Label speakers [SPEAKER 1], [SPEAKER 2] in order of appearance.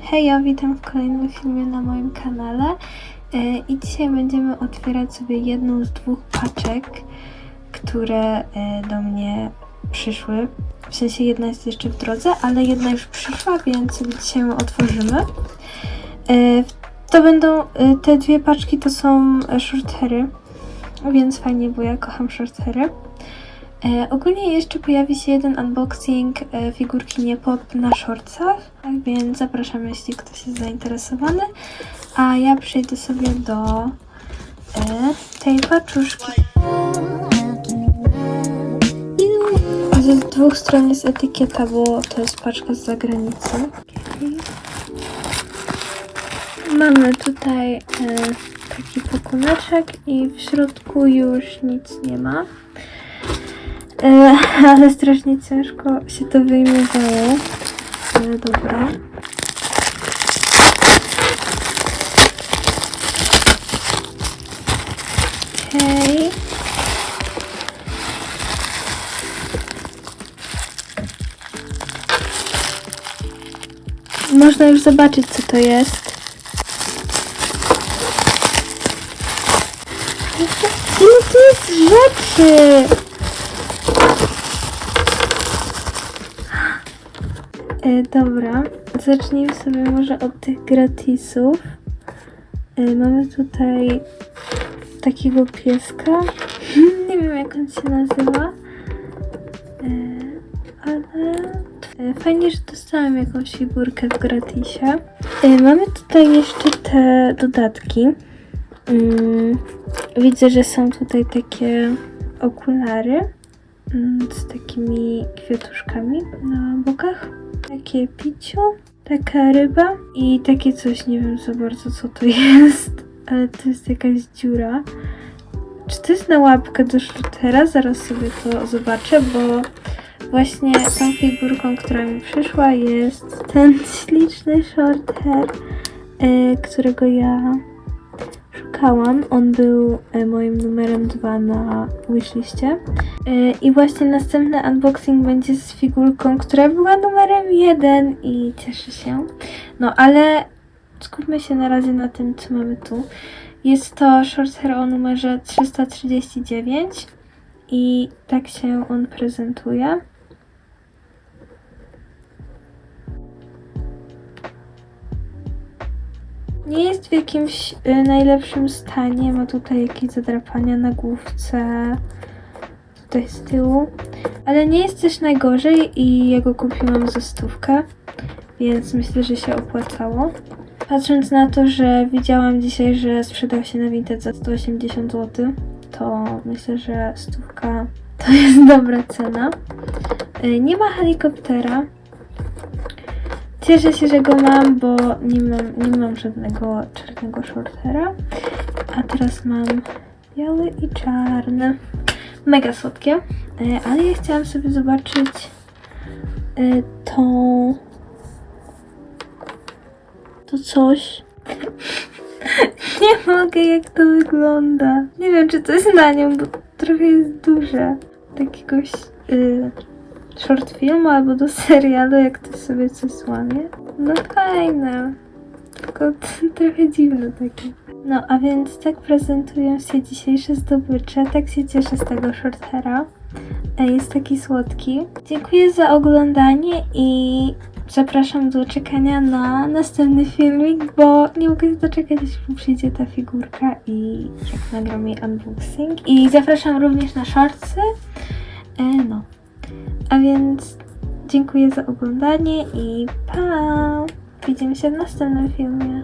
[SPEAKER 1] Hej, ja witam w kolejnym filmie na moim kanale E, i dzisiaj będziemy otwierać sobie jedną z dwóch paczek, które e, do mnie przyszły. W sensie jedna jest jeszcze w drodze, ale jedna już przyszła, więc dzisiaj ją otworzymy. E, To będą, te dwie paczki to są shorthery, więc fajnie, bo ja kocham shorthery. E, ogólnie jeszcze pojawi się jeden unboxing e, figurki Niepop na shortsach, tak więc zapraszam, jeśli ktoś jest zainteresowany. A ja przejdę sobie do e, tej paczuszki. Ze dwóch stron jest etykieta, bo to jest paczka z zagranicy. Mamy tutaj e, taki pakuneczek i w środku już nic nie ma. E, ale strasznie ciężko się to wyjmowało. Ale dobra. Okej. Można już zobaczyć, co to jest. Ile tu jest rzeczy! E, dobra, zacznijmy sobie może od tych gratisów. E, mamy tutaj takiego pieska. Nie wiem jak on się nazywa. E, ale e, fajnie, że dostałam jakąś figurkę w gratisie. E, mamy tutaj jeszcze te dodatki. Mm, widzę, że są tutaj takie okulary mm, z takimi kwiatuszkami na bokach. Takie piciu, taka ryba i takie coś, nie wiem za bardzo co to jest, ale to jest jakaś dziura. Czy to jest na łapkę do shootera? Zaraz sobie to zobaczę, bo właśnie tą figurką, która mi przyszła jest ten śliczny short hair, e, którego ja On był e, moim numerem 2 na wishliście. E, I właśnie następny unboxing będzie z figurką, która była numerem 1 i cieszę się. No ale skupmy się na razie na tym, co mamy tu. Jest to short hair o numerze 339 i tak się on prezentuje. Nie jest w jakimś y, najlepszym stanie. Ma tutaj jakieś zadrapania na główce. Tutaj z tyłu. Ale nie jest też najgorzej i ja go kupiłam za stówkę. Więc myślę, że się opłacało. Patrząc na to, że widziałam dzisiaj, że sprzedał się na Vinted za 180 zł, to myślę, że stówka to jest dobra cena. Y, Nie ma helikoptera. Cieszę się, że go mam, bo nie mam, nie mam żadnego czarnego shortera. A teraz mam biały i czarny. Mega słodkie. E, Ale ja chciałam sobie zobaczyć e, tą... To coś. Nie mogę, jak to wygląda. Nie wiem, czy to jest na nią, bo trochę jest duże. Takiegoś y, short filmu albo do serialu, jak ktoś sobie coś złamie. No fajne. Tylko trochę dziwne takie. No, a więc tak prezentują się dzisiejsze zdobycze. Tak się cieszę z tego shortera. E, Jest taki słodki. Dziękuję za oglądanie i zapraszam do czekania na następny filmik, bo nie mogę się doczekać, mi przyjdzie ta figurka i jak nagram jej unboxing. I zapraszam również na shortsy. E, no. Więc dziękuję za oglądanie i pa! Widzimy się w następnym filmie.